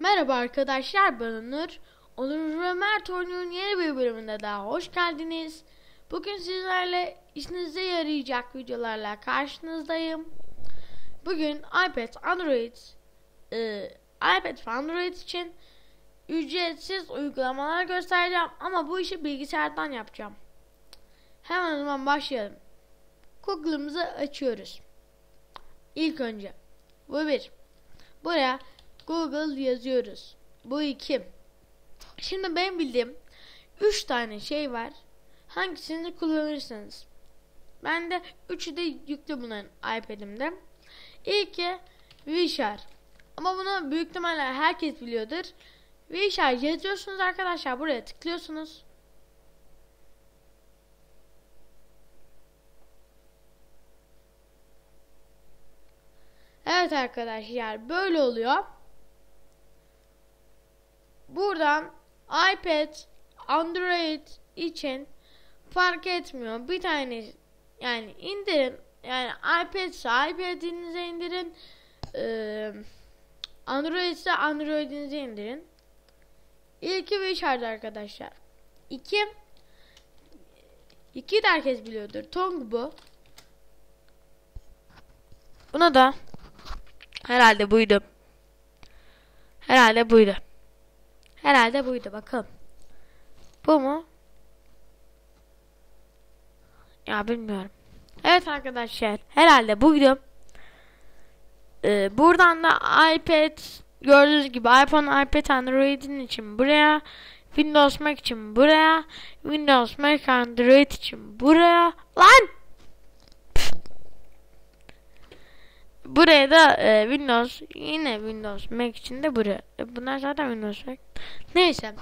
Merhaba arkadaşlar ben Onur. Onur ve Mert oyunun yeni bir bölümünde daha hoş geldiniz. Bugün sizlerle işinize yarayacak videolarla karşınızdayım. Bugün iPad, Android, e, iPad ve Android için ücretsiz uygulamalar göstereceğim ama bu işi bilgisayardan yapacağım. Hemen o zaman başlayalım. Google'ımızı açıyoruz. İlk önce bu bir. Buraya Google yazıyoruz. Bu iki. Şimdi ben bildiğim 3 tane şey var. Hangisini kullanırsınız? Ben de üçü de yüklü bunların iPad'imde. İlki Wishar. Ama bunu büyük ihtimalle herkes biliyordur. Wishar yazıyorsunuz arkadaşlar. Buraya tıklıyorsunuz. Evet arkadaşlar böyle oluyor. Buradan iPad, Android için fark etmiyor. Bir tane yani indirin. Yani iPad ise iPad'inize indirin. Ee, Android ise Android'inize indirin. İlki bir şart arkadaşlar. İki İki de herkes biliyordur. Tong bu. Buna da herhalde buydu. Herhalde buydu. Herhalde buydu bakalım. Bu mu? Ya bilmiyorum. Evet arkadaşlar herhalde buydu. Ee, buradan da iPad gördüğünüz gibi iPhone, iPad, Android'in için buraya Windows Mac için buraya Windows Mac Android için buraya lan Buraya da e, Windows yine Windows Mac için de buraya. E, bunlar zaten Windows Mac. Neyse.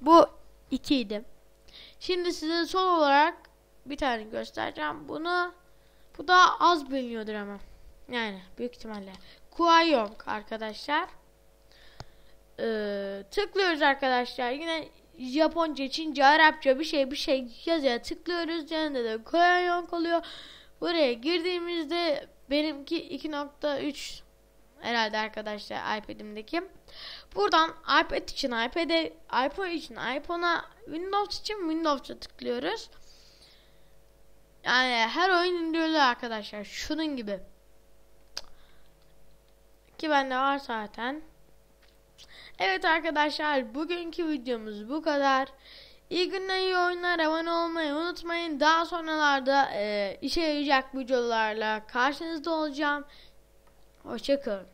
Bu ikiydi. Şimdi size son olarak bir tane göstereceğim. Bunu bu da az biliniyordur ama. Yani büyük ihtimalle. Kuayong arkadaşlar. Ee, tıklıyoruz arkadaşlar. Yine Japonca, Çince, Arapça bir şey bir şey yazıya tıklıyoruz. Yanında da Kuayong oluyor. Buraya girdiğimizde benimki 2.3 herhalde arkadaşlar iPad'imdeki. Buradan iPad için iPad'e, iPhone için iPhone'a, Windows için Windows'a tıklıyoruz. Yani her oyun indiriliyor arkadaşlar. Şunun gibi. Ki bende var zaten. Evet arkadaşlar bugünkü videomuz bu kadar. İyi günler, iyi oyunlar, abone olmayı unutmayın. Daha sonralarda e, işe yarayacak videolarla karşınızda olacağım. Hoşçakalın.